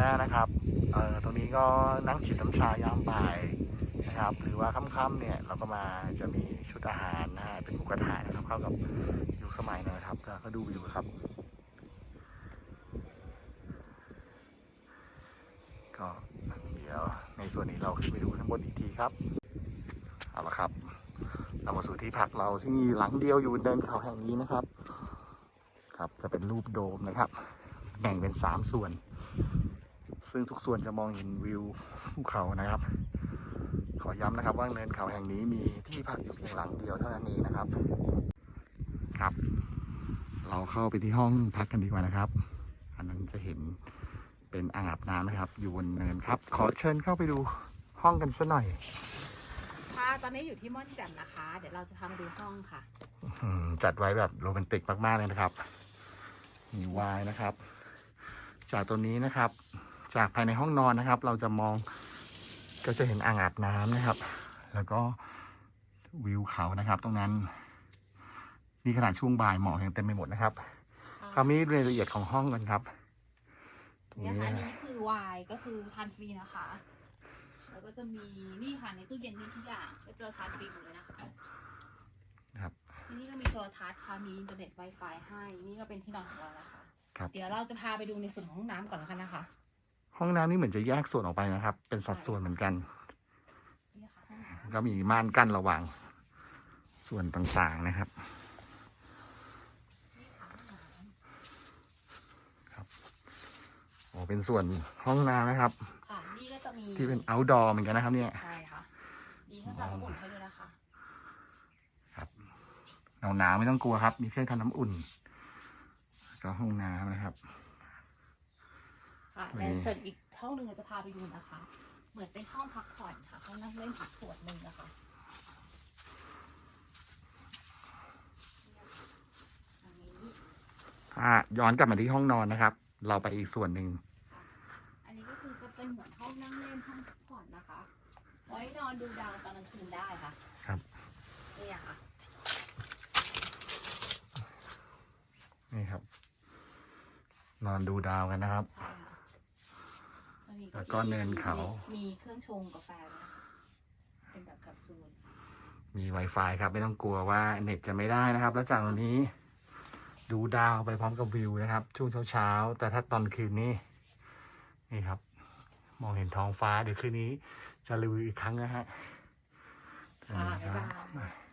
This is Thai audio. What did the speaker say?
หน้านะครับเอ่อตรงนี้ก็นั่งจิบน้ำชายามบ่ายนะครับ หรือว่าค่ำๆเนี่ยเราก็มาจะมีชุดอาหารนะฮะเป็นหมูกระทะนะครับเข้ากับยุคสมัยหน่อยครับก็ดูวิวครับ ก็เดี๋ยวในส่วนนี้เราขึ้นไปดูข้างบนอีกทีครับเอาละครับเรามาสู่ที่พักเราที่งมีหลังเดียวอยู่บนเดินเขาแห่งนี้นะครับ ครับจะเป็นรูปโดมนะครับ แบ่งเป็นสามส่วน ซึ่งทุกส่วนจะมองเห็นวิวภูเขานะครับ ขอย้ำนะครับว่าเนินเขาแห่งนี้มีที่พักอยู่เพียงหลังเดียวเท่านั้นเองนะครับ ครับ เราเข้าไปที่ห้องพักกันดีกว่านะครับ อันนั้นจะเห็นเป็นอ่างอาบน้ำนะครับ อยู่บนเนินครับ ขอเชิญเข้าไปดูห้องกันสักหน่อย ค่ะ ตอนนี้อยู่ที่ม่อนแจ่มนะคะ เดี๋ยวเราจะพามาดูห้องค่ะ อืมจัดไว้แบบโรแมนติกมาก ๆ เลยนะครับ มีไวายนะครับ จากตัวนี้นะครับ จากภายในห้องนอนนะครับ เราจะมองก็จะเห็นอ่างอาบน้ำนะครับ แล้วก็วิวเขานะครับ ตรงนั้นนี่ขนาดช่วงบ่ายหมอกยังเต็มไปหมดนะครับคราวนี้รายละเอียดของห้องกันครับตรงเนี่ยนี้ค่ะอันนะนี้คือไวน์ก็คือทานฟรีนะคะ แล้วก็จะมีนี่ค่ะในตู้เย็นมีทุกอย่างก็เจอทานฟรีหมดเลยนะคะครับที่นี่ก็มีโทรทัศน์ค่ะมีอินเทอร์เน็ต Wi-Fi ให้ นี่ก็เป็นที่นอนของเรานะคะครับเดี๋ยวเราจะพาไปดูในส่วนของห้องน้ำก่อนแล้วกันนะคะ ห้องน้ำนี่เหมือนจะแยกส่วนออกไปนะครับ เป็นสัดส่วนเหมือนกันนี่ค่ะห้องน้ก็มีม่านกั้นระหว่างส่วนต่างๆนะครับำนี่ค่ะห้องน้โอ้เป็นส่วนห้องน้ำนะครับำค่ะนี่ก็จะมีที่เป็น outdoor เหมือนกันนะครับ เนี่ย ใช่ค่ะมีเครื่องทำน้ำอุ่นให้ด้วยนะคะ หนาวหนาวๆไม่ต้องกลัวครับ มีเครื่องทำน้ำอุ่นก็ห้องน้ำนะครับ ค่ะนี่และส่วนอีกห้องหนึ่งเราจะพาไปดูนะคะ เหมือนเป็นห้องพักผ่อนค่ะห้องนั่งเล่นอีกส่วนหนึ่งนะคะอันนี้ถ้าย้อนกลับมาที่ห้องนอนนะครับ เราไปอีกส่วนหนึ่งอันนี้ก็คือจะเป็นเหมือนห้องนั่งเล่นห้องพักผ่อนนะคะ ไว้นอนดูดาวตอนกลางคืนได้ค่ะ ครับนี่ค่ะนี่ครับ นอนดูดาวกันนะครับใช่ค่ะมันมี แล้วก็เนินเขา มีเครื่องชงกาแฟด้วยนะคะเป็นแบบแคปซูลมี Wi-Fi ครับ ไม่ต้องกลัวว่าเน็ตจะไม่ได้นะครับ แล้วจากตรงนี้ ดูดาวไปพร้อมกับวิวนะครับ ช่วงเช้าๆ แต่ถ้าตอนคืนนี้ นี่ครับ มองเห็นท้องฟ้าเดี๋ยวคืนนี้ จะรีวิวอีกครั้งนะฮะค่ะบ๊ายบายครับ